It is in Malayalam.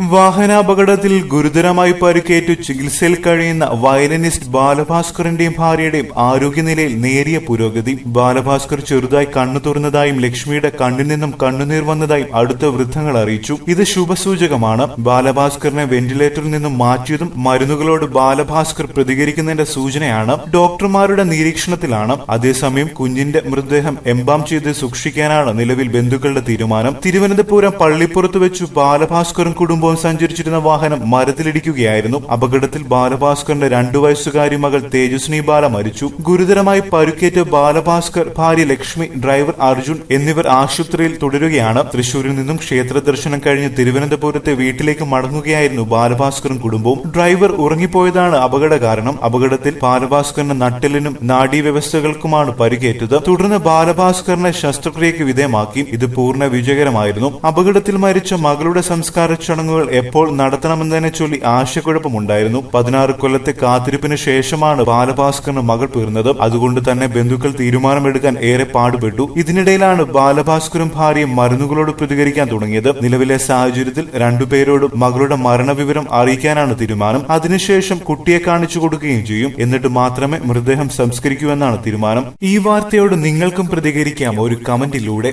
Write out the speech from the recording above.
വാഹനാപകടത്തിൽ ഗുരുതരമായി പരിക്കേറ്റു ചികിത്സയിൽ കഴിയുന്ന വയലിനിസ്റ്റ് ബാലഭാസ്കറിന്റെയും ഭാര്യയുടെയും ആരോഗ്യനിലയിൽ നേരിയ പുരോഗതി. ബാലഭാസ്കർ ചെറുതായി കണ്ണു തുറന്നതായും ലക്ഷ്മിയുടെ കണ്ണിൽ നിന്നും കണ്ണുനീർ വന്നതായും അടുത്ത വൃദ്ധങ്ങൾ അറിയിച്ചു. ഇത് ശുഭസൂചകമാണ്. ബാലഭാസ്കറിനെ വെന്റിലേറ്ററിൽ നിന്നും മാറ്റിയതും മരുന്നുകളോട് ബാലഭാസ്കർ പ്രതികരിക്കുന്നതിന്റെ സൂചനയാണ്. ഡോക്ടർമാരുടെ നിരീക്ഷണത്തിലാണ്. അതേസമയം കുഞ്ഞിന്റെ മൃതദേഹം എംബാം ചെയ്ത് സൂക്ഷിക്കാനാണ് നിലവിൽ ബന്ധുക്കളുടെ തീരുമാനം. തിരുവനന്തപുരം പള്ളിപ്പുറത്ത് വെച്ച് ബാലഭാസ്കറും കുടുംബവും സഞ്ചരിച്ചിരുന്ന വാഹനം മരത്തിലിടിക്കുകയായിരുന്നു. അപകടത്തിൽ ബാലഭാസ്കറിന്റെ രണ്ടു വയസ്സുകാരി മകൾ തേജസ്വിനി ബാല മരിച്ചു. ഗുരുതരമായി പരുക്കേറ്റ ബാലഭാസ്കർ ഭാര്യ ലക്ഷ്മി ഡ്രൈവർ അർജുൻ എന്നിവർ ആശുപത്രിയിൽ തുടരുകയാണ്. തൃശൂരിൽ നിന്നും ക്ഷേത്ര ദർശനം കഴിഞ്ഞ് തിരുവനന്തപുരത്തെ വീട്ടിലേക്ക് മടങ്ങുകയായിരുന്നു ബാലഭാസ്കറും കുടുംബവും. ഡ്രൈവർ ഉറങ്ങിപ്പോയതാണ് അപകട കാരണം. അപകടത്തിൽ ബാലഭാസ്കറിന്റെ നട്ടെല്ലിനും നാഡീവ്യവസ്ഥകൾക്കുമാണ് പരിക്കേറ്റത്. തുടർന്ന് ബാലഭാസ്കറിനെ ശസ്ത്രക്രിയയ്ക്ക് വിധേയമാക്കി. ഇത് പൂർണ വിജയകരമായിരുന്നു. അപകടത്തിൽ മരിച്ച മകളുടെ സംസ്കാര ചടങ്ങുകൾ എപ്പോൾ നടത്തണമെന്നതിനെ ചൊല്ലി ആശയക്കുഴപ്പമുണ്ടായിരുന്നു. പതിനാറ് കൊല്ലത്തെ കാത്തിരിപ്പിന് ശേഷമാണ് ബാലഭാസ്കറിന് മകൾ പിറന്നത്. അതുകൊണ്ട് തന്നെ ബന്ധുക്കൾ തീരുമാനമെടുക്കാൻ ഏറെ പാടുപെട്ടു. ഇതിനിടയിലാണ് ബാലഭാസ്കറും ഭാര്യയും മരുന്നുകളോട് പ്രതികരിക്കാൻ തുടങ്ങിയത്. നിലവിലെ സാഹചര്യത്തിൽ രണ്ടുപേരോടും മകളുടെ മരണവിവരം അറിയിക്കാനാണ് തീരുമാനം. അതിനുശേഷം കുട്ടിയെ കാണിച്ചു കൊടുക്കുകയും ചെയ്യും. എന്നിട്ട് മാത്രമേ മൃതദേഹം സംസ്കരിക്കൂ എന്നാണ് തീരുമാനം. ഈ വാർത്തയോട് നിങ്ങൾക്കും പ്രതികരിക്കാം. ഒരു കമന്റിലൂടെ.